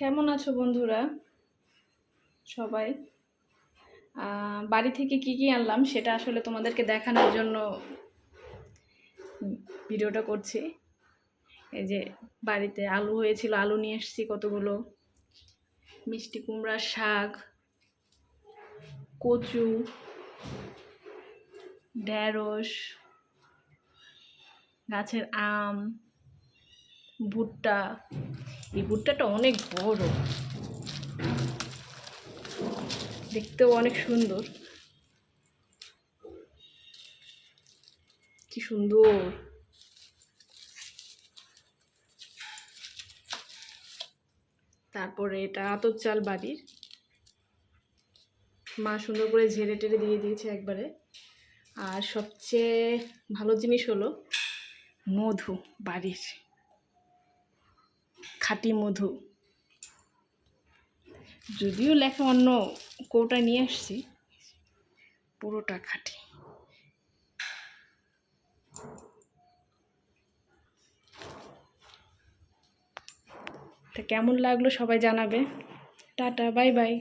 কেমন আছো বন্ধুরা? সবাই? বাড়ি থেকে কি কি আনলাম সেটা আসলে তোমাদেরকে দেখানোর জন্য ভিডিওটা করছি। এই যে বাড়িতে আলু হয়েছিল, আলু নিয়ে এসেছি কতগুলো? মিষ্টি কুমড়ার শাক, কচু, ঢেঁড়স, গাছের আম, ভুট্টা এই ভুট্টাটা অনেক বড়। দেখতেও অনেক সুন্দর। কি সুন্দর। তারপরে এটা আতর চাল বাড়ির। মা সুন্দর করে ঝেড়ে টেড়ে দিয়ে দিয়েছে একবারে। আর সবচেয়ে ভালো জিনিস হলো মধু বাড়ির। খাঁটি মধু। যদিও লেখা অন্য কৌটা নিয়ে আসছি, পুরোটা খাঁটি। তা কেমন লাগল সবাই জানাবে। Tata, bye bye.